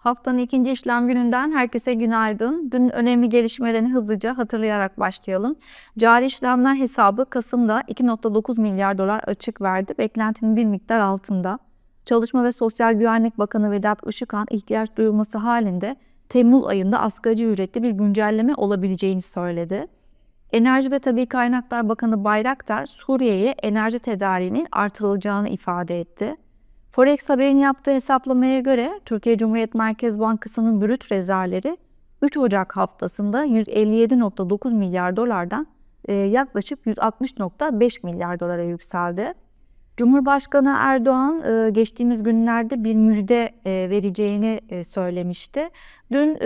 Haftanın ikinci işlem gününden herkese günaydın. Dün önemli gelişmelerini hızlıca hatırlayarak başlayalım. Cari işlemler hesabı Kasım'da 2.9 milyar dolar açık verdi. Beklentinin bir miktar altında. Çalışma ve Sosyal Güvenlik Bakanı Vedat Işıkhan ihtiyaç duyulması halinde Temmuz ayında asgari ücretli bir güncelleme olabileceğini söyledi. Enerji ve Tabi Kaynaklar Bakanı Bayraktar Suriye'ye enerji tedariğinin artırılacağını ifade etti. Forex haberin yaptığı hesaplamaya göre Türkiye Cumhuriyet Merkez Bankası'nın brüt rezervleri 3 Ocak haftasında 157.9 milyar dolardan e, yaklaşık 160.5 milyar dolara yükseldi. Cumhurbaşkanı Erdoğan e, geçtiğimiz günlerde bir müjde e, vereceğini söylemişti. Dün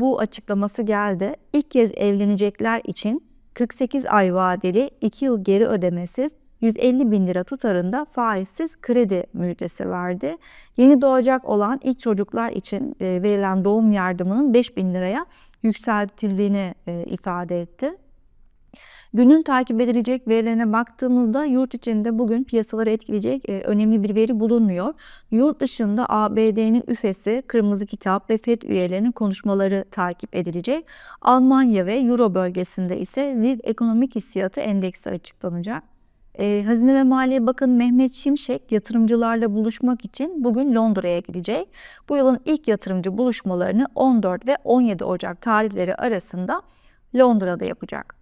bu açıklaması geldi. İlk kez evlenecekler için 48 ay vadeli 2 yıl geri ödemesiz 150 bin lira tutarında faizsiz kredi müjdesi verdi. Yeni doğacak olan ilk çocuklar için e, verilen doğum yardımının 5 bin liraya yükseltildiğini e, ifade etti. Günün takip edilecek verilerine baktığımızda yurt içinde bugün piyasaları etkileyecek e, önemli bir veri bulunmuyor. Yurt dışında ABD'nin üfesi, Kırmızı Kitap ve FED üyelerinin konuşmaları takip edilecek. Almanya ve Euro bölgesinde ise Zil Ekonomik Hissiyatı Endeksi açıklanacak. E, Hazine ve Maliye Bakanı Mehmet Şimşek yatırımcılarla buluşmak için bugün Londra'ya gidecek. Bu yılın ilk yatırımcı buluşmalarını 14 ve 17 Ocak tarihleri arasında Londra'da yapacak.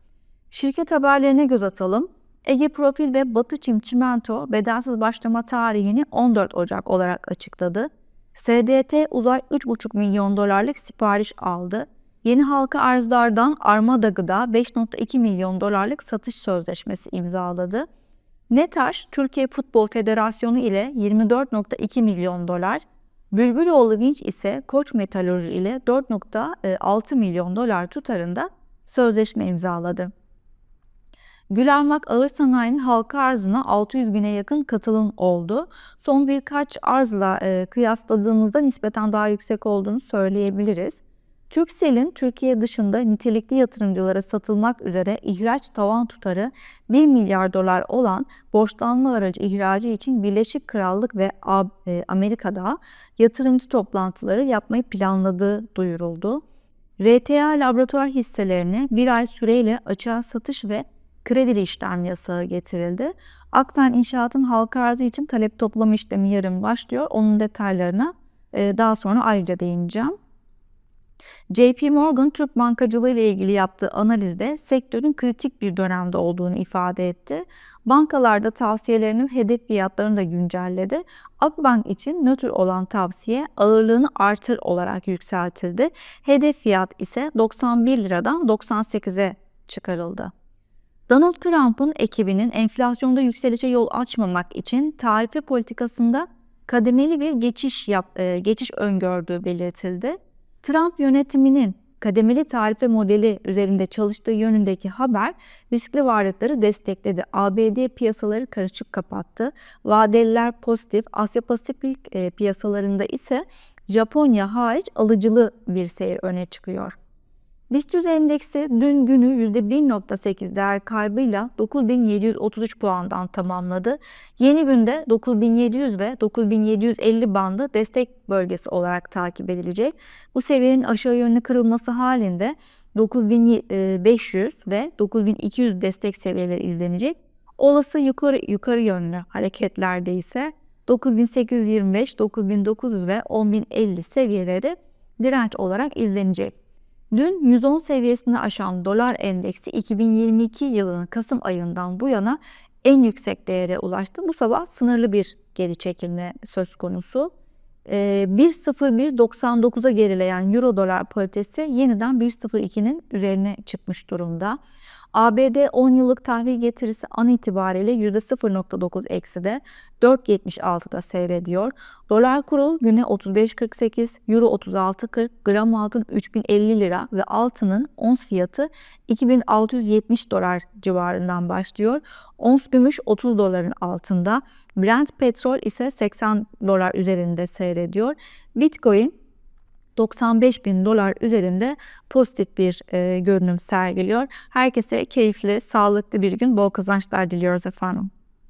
Şirket haberlerine göz atalım. Ege Profil ve Batı Çim Çimento bedelsiz başlama tarihini 14 Ocak olarak açıkladı. SDT Uzay 3,5 milyon dolarlık sipariş aldı. Yeni halka arzlardan Armada Gıda 5.2 milyon dolarlık satış sözleşmesi imzaladı. Netaş, Türkiye Futbol Federasyonu ile 24.2 milyon dolar, Bülbüloğlu Vinç ise Koç Metalurji ile 4.6 milyon dolar tutarında sözleşme imzaladı. Gülermak Ağır Sanayi'nin halka arzına 600 bine yakın katılım oldu. Son birkaç arzla e, kıyasladığımızda nispeten daha yüksek olduğunu söyleyebiliriz. Türkcell'in Türkiye dışında nitelikli yatırımcılara satılmak üzere ihraç tavan tutarı 1 milyar dolar olan borçlanma aracı ihracı için Birleşik Krallık ve e, Amerika'da yatırımcı toplantıları yapmayı planladığı duyuruldu. RTA laboratuvar hisselerini bir ay süreyle açığa satış ve kredili işlem yasağı getirildi. Akfen İnşaat'ın halka arzı için talep toplama işlemi yarın başlıyor. Onun detaylarına e, daha sonra ayrıca değineceğim. JP Morgan Türk bankacılığı ile ilgili yaptığı analizde sektörün kritik bir dönemde olduğunu ifade etti. Bankalarda tavsiyelerinin hedef fiyatlarını da güncelledi. Akbank için nötr olan tavsiye ağırlığını artır olarak yükseltildi. Hedef fiyat ise 91 liradan 98'e çıkarıldı. Donald Trump'ın ekibinin enflasyonda yükselişe yol açmamak için tarife politikasında kademeli bir geçiş yap, e, geçiş öngördüğü belirtildi. Trump yönetiminin kademeli tarife modeli üzerinde çalıştığı yönündeki haber riskli varlıkları destekledi. ABD piyasaları karışık kapattı. Vadeliler pozitif, Asya Pasifik e, piyasalarında ise Japonya hariç alıcılı bir seyir öne çıkıyor. BIST endeksi dün günü %1.8 değer kaybıyla 9733 puandan tamamladı. Yeni günde 9700 ve 9750 bandı destek bölgesi olarak takip edilecek. Bu seviyenin aşağı yönlü kırılması halinde 9500 ve 9200 destek seviyeleri izlenecek. Olası yukarı yukarı yönlü hareketlerde ise 9825, 9900 ve 10050 seviyeleri direnç olarak izlenecek. Dün 110 seviyesini aşan dolar endeksi 2022 yılının Kasım ayından bu yana en yüksek değere ulaştı. Bu sabah sınırlı bir geri çekilme söz konusu. 1.01.99'a ee, gerileyen euro dolar paritesi yeniden 1.02'nin üzerine çıkmış durumda. ABD 10 yıllık tahvil getirisi an itibariyle %0.9 ekside 4.76'da seyrediyor. Dolar kuru güne 35.48, Euro 36.40, gram altın 3050 lira ve altının ons fiyatı 2670 dolar civarından başlıyor. Ons gümüş 30 doların altında, Brent petrol ise 80 dolar üzerinde seyrediyor. Bitcoin 95 bin dolar üzerinde pozitif bir e, görünüm sergiliyor. Herkese keyifli, sağlıklı bir gün, bol kazançlar diliyoruz efendim.